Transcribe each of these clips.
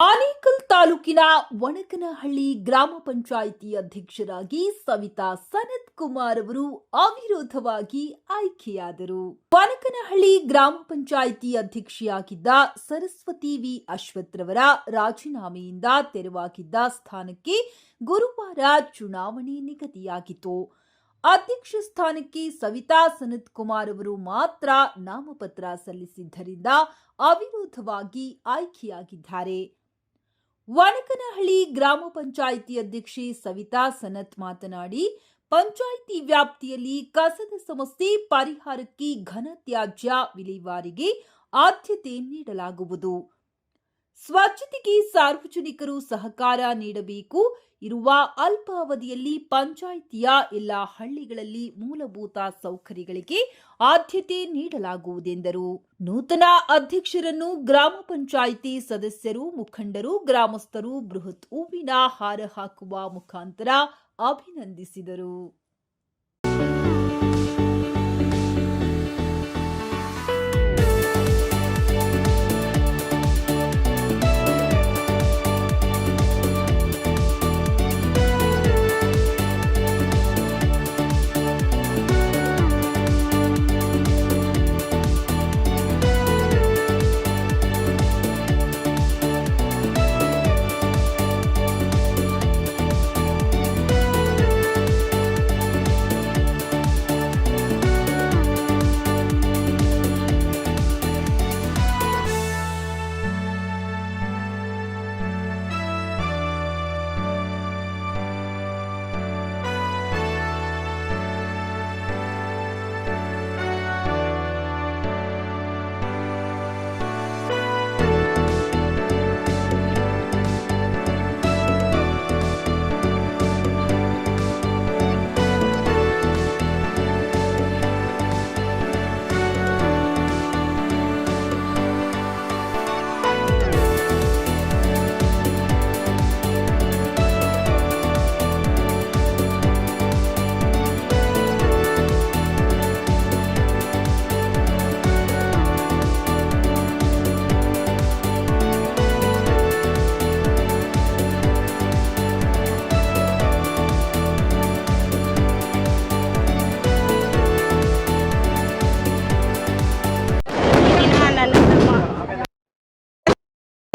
ಆನೇಕಲ್ ತಾಲೂಕಿನ ಒಣಕನಹಳ್ಳಿ ಗ್ರಾಮ ಪಂಚಾಯಿತಿ ಅಧ್ಯಕ್ಷರಾಗಿ ಸವಿತಾ ಸನತ್ ಕುಮಾರ್ ಅವರು ಅವಿರೋಧವಾಗಿ ಆಯ್ಕೆಯಾದರು. ವಣಕನಹಳ್ಳಿ ಗ್ರಾಮ ಪಂಚಾಯಿತಿ ಅಧ್ಯಕ್ಷೆಯಾಗಿದ್ದ ಸರಸ್ವತಿ ವಿ. ಅಶ್ವಥ್ ರವರ ರಾಜೀನಾಮೆಯಿಂದ ತೆರವಾಗಿದ್ದ ಸ್ಥಾನಕ್ಕೆ ಗುರುವಾರ ಚುನಾವಣೆ ನಿಗದಿಯಾಗಿತ್ತು. ಅಧ್ಯಕ್ಷ ಸ್ಥಾನಕ್ಕೆ ಸವಿತಾ ಸನತ್ ಕುಮಾರ್ ಅವರು ಮಾತ್ರ ನಾಮಪತ್ರ ಸಲ್ಲಿಸಿದ್ದರಿಂದ ಅವಿರೋಧವಾಗಿ ಆಯ್ಕೆಯಾಗಿದ್ದಾರೆ. ವನಕನಹಳ್ಳಿ ಗ್ರಾಮ ಪಂಚಾಯಿತಿ ಅಧ್ಯಕ್ಷೆ ಸವಿತಾ ಸನತ್ ಮಾತನಾಡಿ, ಪಂಚಾಯಿತಿ ವ್ಯಾಪ್ತಿಯಲ್ಲಿ ಕಸದ ಸಮಸ್ಯೆ, ಪರಿಹಾರಕ್ಕೆ ಘನತ್ಯಾಜ್ಯ ವಿಲೇವಾರಿಗೆ ಆದ್ಯತೆ ನೀಡಲಾಗುವುದು. ಸ್ವಚ್ಛತೆಗೆ ಸಾರ್ವಜನಿಕರು ಸಹಕಾರ ನೀಡಬೇಕು ಇರುವ ಅಲ್ಪಾವಧಿಯಲ್ಲಿ ಪಂಚಾಯಿತಿಯ ಎಲ್ಲ ಹಳ್ಳಿಗಳಲ್ಲಿ ಮೂಲಭೂತ ಸೌಕರ್ಯಗಳಿಗೆ ಆದ್ಯತೆ ನೀಡಲಾಗುವುದೆಂದರು. ನೂತನ ಅಧ್ಯಕ್ಷರನ್ನು ಗ್ರಾಮ ಪಂಚಾಯಿತಿ ಸದಸ್ಯರು, ಮುಖಂಡರು, ಗ್ರಾಮಸ್ಥರು ಬೃಹತ್ ಹೂವಿನ ಹಾರ ಹಾಕುವ ಮುಖಾಂತರ ಅಭಿನಂದಿಸಿದರು.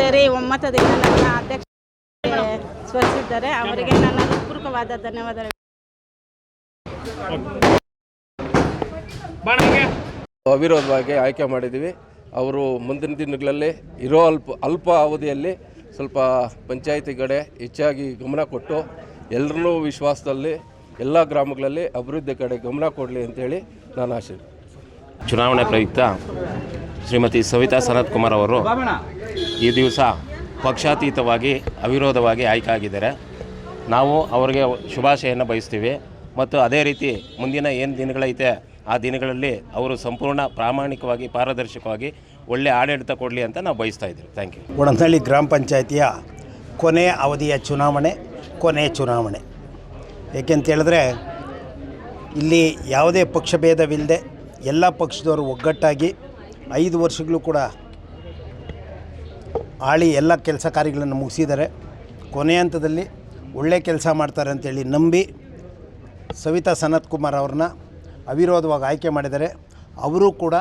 ಸೇರಿ ಒಮ್ಮತದಿಂದ ನನ್ನ ಅಧ್ಯಕ್ಷ ಸ್ಪರ್ಶಿಸಿದ್ದಾರೆ ಅವರಿಗೆ ನನ್ನ ಹೃತ್ಪೂರ್ವಕವಾದ ಧನ್ಯವಾದಗಳು. ಅವಿರೋಧವಾಗಿ ಆಯ್ಕೆ ಮಾಡಿದ್ದೀವಿ. ಅವರು ಮುಂದಿನ ದಿನಗಳಲ್ಲಿ ಇರೋ ಅಲ್ಪ ಅಲ್ಪ ಅವಧಿಯಲ್ಲಿ ಸ್ವಲ್ಪ ಪಂಚಾಯಿತಿ ಕಡೆ ಹೆಚ್ಚಾಗಿ ಗಮನ ಕೊಟ್ಟು ಎಲ್ಲರನ್ನೂ ವಿಶ್ವಾಸದಲ್ಲಿ ಎಲ್ಲ ಗ್ರಾಮಗಳಲ್ಲಿ ಅಭಿವೃದ್ಧಿ ಕಡೆ ಗಮನ ಕೊಡಲಿ ಅಂತೇಳಿ ನಾನು ಆಶೆ. ಚುನಾವಣೆ ಪ್ರಯುಕ್ತ ಶ್ರೀಮತಿ ಸವಿತಾ ಸನತ್ ಕುಮಾರ್ ಅವರು ಈ ದಿವಸ ಪಕ್ಷಾತೀತವಾಗಿ, ಅವಿರೋಧವಾಗಿ ಆಯ್ಕೆ ಆಗಿದ್ದಾರೆ ನಾವು ಅವರಿಗೆ ಶುಭಾಶಯನ್ನು ಬಯಸ್ತೀವಿ. ಮತ್ತು ಅದೇ ರೀತಿ ಮುಂದಿನ ಏನು ದಿನಗಳೈತೆ, ಆ ದಿನಗಳಲ್ಲಿ ಅವರು ಸಂಪೂರ್ಣ ಪ್ರಾಮಾಣಿಕವಾಗಿ, ಪಾರದರ್ಶಕವಾಗಿ ಒಳ್ಳೆ ಆಡಳಿತ ಕೊಡಲಿ ಅಂತ ನಾವು ಬಯಸ್ತಾ ಇದ್ದೀವಿ. Thank you. ಒಣಸಳ್ಳಿ ಗ್ರಾಮ ಪಂಚಾಯಿತಿಯ ಕೊನೆಯ ಅವಧಿಯ ಚುನಾವಣೆ, ಕೊನೆಯ ಚುನಾವಣೆ. ಏಕೆಂತ ಹೇಳಿದ್ರೆ, ಇಲ್ಲಿ ಯಾವುದೇ ಪಕ್ಷಭೇದವಿಲ್ಲದೆ ಎಲ್ಲ ಪಕ್ಷದವರು ಒಗ್ಗಟ್ಟಾಗಿ ಐದು ವರ್ಷಗಳು ಕೂಡ ಆಳಿ ಎಲ್ಲ ಕೆಲಸ ಕಾರ್ಯಗಳನ್ನು ಮುಗಿಸಿದ್ದಾರೆ. ಕೊನೆಯ ಹಂತದಲ್ಲಿ ಒಳ್ಳೆ ಕೆಲಸ ಮಾಡ್ತಾರೆ ಅಂತೇಳಿ ನಂಬಿ ಸವಿತಾ ಸನತ್ ಕುಮಾರ್ ಅವ್ರನ್ನ ಅವಿರೋಧವಾಗಿ ಆಯ್ಕೆ ಮಾಡಿದ್ದಾರೆ. ಅವರು ಕೂಡ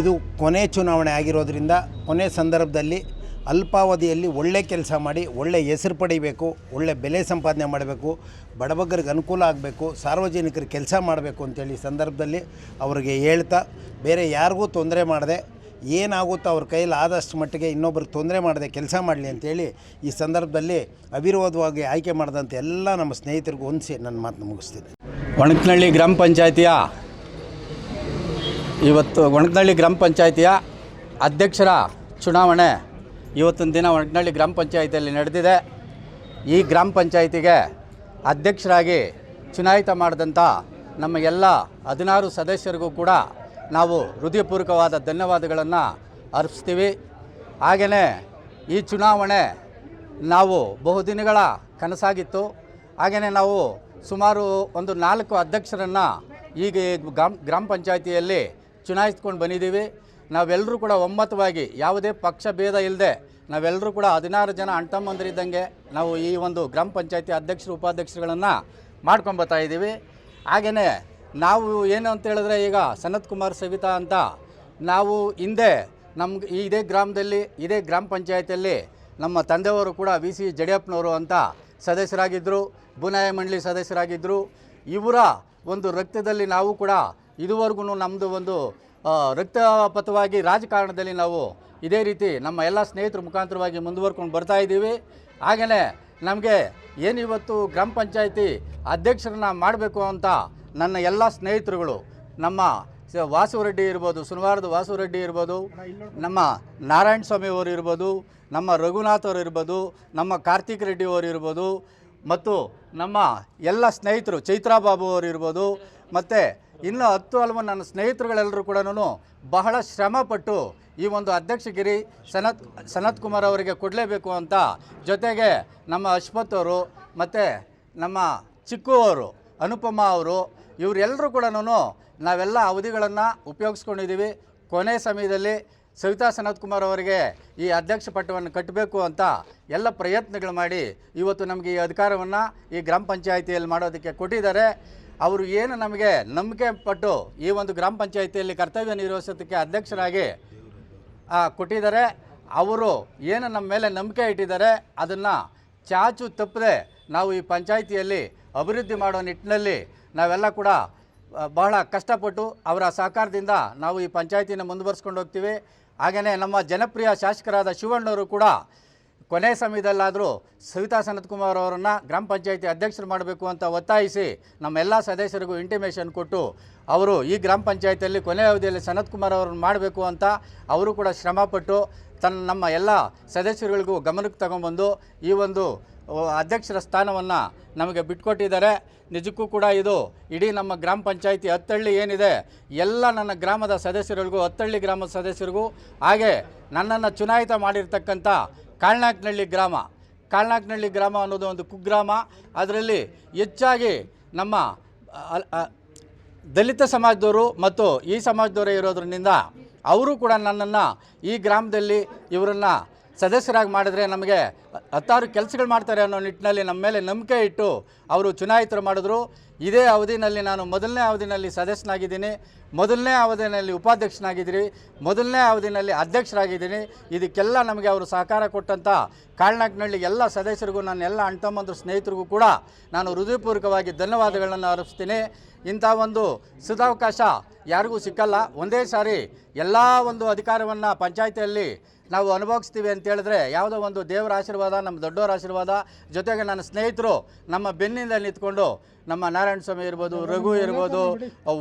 ಇದು ಕೊನೆ ಚುನಾವಣೆ ಆಗಿರೋದರಿಂದ ಕೊನೆ ಸಂದರ್ಭದಲ್ಲಿ ಅಲ್ಪಾವಧಿಯಲ್ಲಿ ಒಳ್ಳೆ ಕೆಲಸ ಮಾಡಿ ಒಳ್ಳೆ ಹೆಸರು ಪಡಿಬೇಕು, ಒಳ್ಳೆ ಬೆಲೆ ಸಂಪಾದನೆ ಮಾಡಬೇಕು ಬಡಬಗ್ಗರಿಗೆ ಅನುಕೂಲ ಆಗಬೇಕು, ಸಾರ್ವಜನಿಕರಿಗೆ ಕೆಲಸ ಮಾಡಬೇಕು ಅಂತೇಳಿ ಸಂದರ್ಭದಲ್ಲಿ ಅವರಿಗೆ ಹೇಳ್ತಾ ಬೇರೆ ಯಾರಿಗೂ ತೊಂದರೆ ಮಾಡದೆ ಏನಾಗುತ್ತೋ ಅವ್ರ ಕೈಯಲ್ಲಿ ಆದಷ್ಟು ಮಟ್ಟಿಗೆ ಇನ್ನೊಬ್ರಿಗೆ ತೊಂದರೆ ಮಾಡದೆ ಕೆಲಸ ಮಾಡಲಿ ಅಂತೇಳಿ ಈ ಸಂದರ್ಭದಲ್ಲಿ ಅವಿರೋಧವಾಗಿ ಆಯ್ಕೆ ಮಾಡಿದಂಥ ಎಲ್ಲ ನಮ್ಮ ಸ್ನೇಹಿತರಿಗೂ ಹೊಂದಿಸಿ ನನ್ನ ಮಾತನ್ನು ಮುಗಿಸ್ತೀನಿ. ಒಣಕನಹಳ್ಳಿ ಗ್ರಾಮ ಪಂಚಾಯಿತಿಯ ಇವತ್ತು ಒಣಕನಹಳ್ಳಿ ಗ್ರಾಮ ಪಂಚಾಯತಿಯ ಅಧ್ಯಕ್ಷರ ಚುನಾವಣೆ ಇವತ್ತಿನ ದಿನ ಒಣಕನಹಳ್ಳಿ ಗ್ರಾಮ ಪಂಚಾಯಿತಿಯಲ್ಲಿ ನಡೆದಿದೆ. ಈ ಗ್ರಾಮ ಪಂಚಾಯಿತಿಗೆ ಅಧ್ಯಕ್ಷರಾಗಿ ಚುನಾಯಿತ ಮಾಡಿದಂಥ ನಮ್ಮ ಎಲ್ಲ ಹದಿನಾರು ಸದಸ್ಯರಿಗೂ ಕೂಡ ನಾವು ಹೃದಯಪೂರ್ವಕವಾದ ಧನ್ಯವಾದಗಳನ್ನು ಅರ್ಪಿಸ್ತೀವಿ. ಹಾಗೆಯೇ ಈ ಚುನಾವಣೆ ನಾವು ಬಹುದಿನಗಳ ಕನಸಾಗಿತ್ತು. ಹಾಗೆಯೇ ನಾವು ಸುಮಾರು ಒಂದು ನಾಲ್ಕು ಅಧ್ಯಕ್ಷರನ್ನು ಈಗ ಗ್ರಾಮ ಗ್ರಾಮ ಪಂಚಾಯಿತಿಯಲ್ಲಿ ಚುನಾಯಿಸ್ಕೊಂಡು ಬಂದಿದ್ದೀವಿ. ನಾವೆಲ್ಲರೂ ಕೂಡ ಒಮ್ಮತವಾಗಿ ಯಾವುದೇ ಪಕ್ಷ ಭೇದ ಇಲ್ಲದೆ ನಾವೆಲ್ಲರೂ ಕೂಡ ಹದಿನಾರು ಜನ ಅಂಟಮ್ಮಂದರಿದ್ದಂಗೆ ನಾವು ಈ ಒಂದು ಗ್ರಾಮ ಪಂಚಾಯತಿ ಅಧ್ಯಕ್ಷರು, ಉಪಾಧ್ಯಕ್ಷರುಗಳನ್ನು ಮಾಡ್ಕೊಂಬತ್ತಾ ಇದ್ದೀವಿ. ಹಾಗೆಯೇ ನಾವು ಏನು ಅಂತ ಹೇಳಿದ್ರೆ ಈಗ ಸನತ್ ಕುಮಾರ್ ಸವಿತಾ ಅಂತ ನಾವು ಹಿಂದೆ ನಮ್ಗೆ ಇದೇ ಗ್ರಾಮದಲ್ಲಿ, ಇದೇ ಗ್ರಾಮ ಪಂಚಾಯತಿಯಲ್ಲಿ ನಮ್ಮ ತಂದೆಯವರು ಕೂಡ ವಿ ಸಿ ಜಡಿಯಪ್ಪನವರು ಅಂತ ಸದಸ್ಯರಾಗಿದ್ದರು ಬುನಾಯ ಮಂಡಳಿ ಸದಸ್ಯರಾಗಿದ್ದರು ಇವರ ಒಂದು ರಕ್ತದಲ್ಲಿ ನಾವು ಕೂಡ ಇದುವರೆಗೂ ನಮ್ಮದು ಒಂದು ರಕ್ತಪಥವಾಗಿ ರಾಜಕಾರಣದಲ್ಲಿ ನಾವು ಇದೇ ರೀತಿ ನಮ್ಮ ಎಲ್ಲ ಸ್ನೇಹಿತರ ಮುಖಾಂತರವಾಗಿ ಮುಂದುವರ್ಕೊಂಡು ಬರ್ತಾ ಇದ್ದೀವಿ. ಹಾಗೆಯೇ ನಮಗೆ ಏನಿವತ್ತು ಗ್ರಾಮ ಪಂಚಾಯತಿ ಅಧ್ಯಕ್ಷರನ್ನ ಮಾಡಬೇಕು ಅಂತ ನನ್ನ ಎಲ್ಲ ಸ್ನೇಹಿತರುಗಳು, ನಮ್ಮ ವಾಸುರೆಡ್ಡಿ ಇರ್ಬೋದು, ಸುನವಾರದ ವಾಸುರೆಡ್ಡಿ ಇರ್ಬೋದು, ನಮ್ಮ ನಾರಾಯಣ ಸ್ವಾಮಿ ಅವರು ಇರ್ಬೋದು, ನಮ್ಮ ರಘುನಾಥ್ ಅವರು ಇರ್ಬೋದು, ನಮ್ಮ ಕಾರ್ತಿಕ್ ರೆಡ್ಡಿ ಅವರು ಇರ್ಬೋದು, ಮತ್ತು ನಮ್ಮ ಎಲ್ಲ ಸ್ನೇಹಿತರು ಚೈತ್ರಾ ಬಾಬು ಅವರು ಇರ್ಬೋದು, ಮತ್ತು ಇನ್ನು ಹತ್ತು ಹಲವು ನನ್ನ ಸ್ನೇಹಿತರುಗಳೆಲ್ಲರೂ ಕೂಡ ಬಹಳ ಶ್ರಮಪಟ್ಟು ಈ ಒಂದು ಅಧ್ಯಕ್ಷಗಿರಿ ಸನತ್ ಸನತ್ ಕುಮಾರ್ ಅವರಿಗೆ ಕೊಡಲೇಬೇಕು ಅಂತ ಜೊತೆಗೆ ನಮ್ಮ ಅಶ್ವಥ್ ಅವರು, ಮತ್ತು ನಮ್ಮ ಚಿಕ್ಕು ಅವರು ಅನುಪಮ ಅವರು ಇವರೆಲ್ಲರೂ ಕೂಡ ನಾವೆಲ್ಲ ಅವಧಿಗಳನ್ನು ಉಪಯೋಗಿಸ್ಕೊಂಡಿದ್ದೀವಿ ಕೊನೆ ಸಮಯದಲ್ಲಿ ಸವಿತಾ ಸನತ್ ಕುಮಾರ್ ಅವರಿಗೆ ಈ ಅಧ್ಯಕ್ಷ ಪಟ್ಟವನ್ನು ಕಟ್ಟಬೇಕು ಅಂತ ಎಲ್ಲ ಪ್ರಯತ್ನಗಳು ಮಾಡಿ ಇವತ್ತು ನಮಗೆ ಈ ಅಧಿಕಾರವನ್ನು ಈ ಗ್ರಾಮ ಪಂಚಾಯಿತಿಯಲ್ಲಿ ಮಾಡೋದಕ್ಕೆ ಕೊಟ್ಟಿದ್ದಾರೆ. ಅವರು ಏನು ನಮಗೆ ನಂಬಿಕೆ ಪಟ್ಟು ಈ ಒಂದು ಗ್ರಾಮ ಪಂಚಾಯಿತಿಯಲ್ಲಿ ಕರ್ತವ್ಯ ನಿರ್ವಹಿಸೋದಕ್ಕೆ ಅಧ್ಯಕ್ಷರಾಗಿ ಕೊಟ್ಟಿದ್ದಾರೆ. ಅವರು ಏನು ನಮ್ಮ ಮೇಲೆ ನಂಬಿಕೆ ಇಟ್ಟಿದ್ದಾರೆ, ಅದನ್ನು ಚಾಚು ತಪ್ಪದೆ ನಾವು ಈ ಪಂಚಾಯಿತಿಯಲ್ಲಿ ಅಭಿವೃದ್ಧಿ ಮಾಡೋ ನಿಟ್ಟಿನಲ್ಲಿ ನಾವೆಲ್ಲ ಕೂಡ ಬಹಳ ಕಷ್ಟಪಟ್ಟು ಅವರ ಸಹಕಾರದಿಂದ ನಾವು ಈ ಪಂಚಾಯತಿನ ಮುಂದುವರ್ಸ್ಕೊಂಡು ಹೋಗ್ತೀವಿ. ಹಾಗೆಯೇ ನಮ್ಮ ಜನಪ್ರಿಯ ಶಾಸಕರಾದ ಶಿವಣ್ಣವರು ಕೂಡ ಕೊನೆ ಸಮಯದಲ್ಲಾದರೂ ಸವಿತಾ ಸನತ್ ಕುಮಾರ್ ಅವರನ್ನು ಗ್ರಾಮ ಪಂಚಾಯಿತಿ ಅಧ್ಯಕ್ಷರು ಮಾಡಬೇಕು ಅಂತ ಒತ್ತಾಯಿಸಿ ನಮ್ಮೆಲ್ಲ ಸದಸ್ಯರಿಗೂ ಇಂಟಿಮೇಷನ್ ಕೊಟ್ಟು ಅವರು ಈ ಗ್ರಾಮ ಪಂಚಾಯತಿಯಲ್ಲಿ ಕೊನೆ ಅವಧಿಯಲ್ಲಿ ಸನತ್ ಕುಮಾರ್ ಅವರನ್ನು ಮಾಡಬೇಕು ಅಂತ ಅವರು ಕೂಡ ಶ್ರಮಪಟ್ಟು ತನ್ನ ನಮ್ಮ ಎಲ್ಲ ಸದಸ್ಯರುಗಳಿಗೂ ಗಮನಕ್ಕೆ ತಗೊಂಬಂದು ಈ ಒಂದು ಅಧ್ಯಕ್ಷರ ಸ್ಥಾನವನ್ನು ನಮಗೆ ಬಿಟ್ಕೊಟ್ಟಿದ್ದಾರೆ. ನಿಜಕ್ಕೂ ಕೂಡ ಇದು ಇಡೀ ನಮ್ಮ ಗ್ರಾಮ ಪಂಚಾಯಿತಿ ಹತ್ತಳ್ಳಿ ಏನಿದೆ, ಎಲ್ಲ ನನ್ನ ಗ್ರಾಮದ ಸದಸ್ಯರಿಗೂ ಹತ್ತಳ್ಳಿ ಗ್ರಾಮದ ಸದಸ್ಯರಿಗೂ, ಹಾಗೆ ನನ್ನನ್ನು ಚುನಾಯಿತ ಮಾಡಿರ್ತಕ್ಕಂಥ ಕಾಳ್ನಾಕ್ನಳ್ಳಿ ಗ್ರಾಮ. ಕಾಳ್ನಾಕ್ನಳ್ಳಿ ಗ್ರಾಮ ಅನ್ನೋದು ಒಂದು ಕುಗ್ರಾಮ. ಅದರಲ್ಲಿ ಹೆಚ್ಚಾಗಿ ನಮ್ಮ ದಲಿತ ಸಮಾಜದವರು ಮತ್ತು ಈ ಸಮಾಜದವರೇ ಇರೋದ್ರಿಂದ ಅವರು ಕೂಡ ನನ್ನನ್ನು ಈ ಗ್ರಾಮದಲ್ಲಿ ಇವರನ್ನು ಸದಸ್ಯರಾಗಿ ಮಾಡಿದ್ರೆ ನಮಗೆ ಹತ್ತಾರು ಕೆಲಸಗಳು ಮಾಡ್ತಾರೆ ಅನ್ನೋ ನಿಟ್ಟಿನಲ್ಲಿ ನಮ್ಮ ಮೇಲೆ ನಂಬಿಕೆ ಇಟ್ಟು ಅವರು ಚುನಾಯಿತರು ಮಾಡಿದ್ರು. ಇದೇ ಅವಧಿನಲ್ಲಿ ನಾನು ಮೊದಲನೇ ಅವಧಿನಲ್ಲಿ ಸದಸ್ಯನಾಗಿದ್ದೀನಿ. ಮೊದಲನೇ ಅವಧಿನಲ್ಲಿ ಉಪಾಧ್ಯಕ್ಷನಾಗಿದ್ದೀನಿ. ಮೊದಲನೇ ಅವಧಿನಲ್ಲಿ ಅಧ್ಯಕ್ಷರಾಗಿದ್ದೀನಿ. ಇದಕ್ಕೆಲ್ಲ ನಮಗೆ ಅವರು ಸಹಕಾರ ಕೊಟ್ಟಂಥ ಕಾಳ್ನಾಕ್ನಳ್ಳಿ ಎಲ್ಲ ಸದಸ್ಯರಿಗೂ, ನನ್ನ ಎಲ್ಲ ಅಣ್ತಮ್ಮಂದ್ರ ಸ್ನೇಹಿತರಿಗೂ ಕೂಡ ನಾನು ಹೃದಯಪೂರ್ವಕವಾಗಿ ಧನ್ಯವಾದಗಳನ್ನು ಅರ್ಪಿಸ್ತೀನಿ. ಇಂಥ ಒಂದು ಸದಾವಕಾಶ ಯಾರಿಗೂ ಸಿಕ್ಕಲ್ಲ. ಒಂದೇ ಸಾರಿ ಎಲ್ಲ ಒಂದು ಅಧಿಕಾರವನ್ನು ಪಂಚಾಯಿತಿಯಲ್ಲಿ ನಾವು ಅನುಭವಿಸ್ತೀವಿ ಅಂತ ಹೇಳಿದ್ರೆ ಯಾವುದೋ ಒಂದು ದೇವರ ಆಶೀರ್ವಾದ ನಮ್ಮ ದೊಡ್ಡವರ ಆಶೀರ್ವಾದ. ಜೊತೆಗೆ ನನ್ನ ಸ್ನೇಹಿತರು ನಮ್ಮ ಬೆನ್ನಿಂದ ನಿಂತ್ಕೊಂಡು ನಮ್ಮ ನಾರಾಯಣ ಸ್ವಾಮಿ ಇರ್ಬೋದು ರಘು ಇರ್ಬೋದು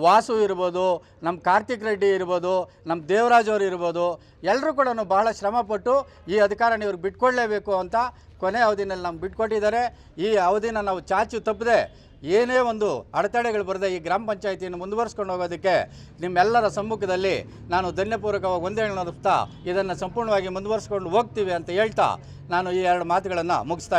ವಾಸು ಇರ್ಬೋದು ನಮ್ಮ ಕಾರ್ತಿಕ್ ರೆಡ್ಡಿ ಇರ್ಬೋದು ನಮ್ಮ ದೇವರಾಜ್ ಅವರು ಇರ್ಬೋದು ಎಲ್ಲರೂ ಕೂಡ ಬಹಳ ಶ್ರಮಪಟ್ಟು ಈ ಅಧಿಕಾರ ನೀವು ಬಿಟ್ಕೊಳ್ಳೇಬೇಕು ಅಂತ ಕೊನೆ ಅವಧಿನಲ್ಲಿ ನಮ್ಗೆ ಬಿಟ್ಕೊಟ್ಟಿದ್ದಾರೆ. ಈ ಅವಧಿನ ನಾವು ಚಾಚು ತಪ್ಪದೆ ಏನೇ ಒಂದು ಅಡೆತಡೆಗಳು ಬರದೆ ಈ ಗ್ರಾಮ ಪಂಚಾಯಿತಿಯನ್ನು ಮುಂದುವರಿಸ್ಕೊಂಡು ಹೋಗೋದಕ್ಕೆ ನಿಮ್ಮೆಲ್ಲರ ಸಮ್ಮುಖದಲ್ಲಿ ನಾನು ಧನ್ಯಪೂರ್ವಕವಾಗಿ ಒಂದೇ ನಡೆಸ್ತಾ ಇದನ್ನು ಸಂಪೂರ್ಣವಾಗಿ ಮುಂದುವರಿಸ್ಕೊಂಡು ಹೋಗ್ತೀವಿ ಅಂತ ಹೇಳ್ತಾ ನಾನು ಈ ಎರಡು ಮಾತುಗಳನ್ನು ಮುಗಿಸ್ತಾ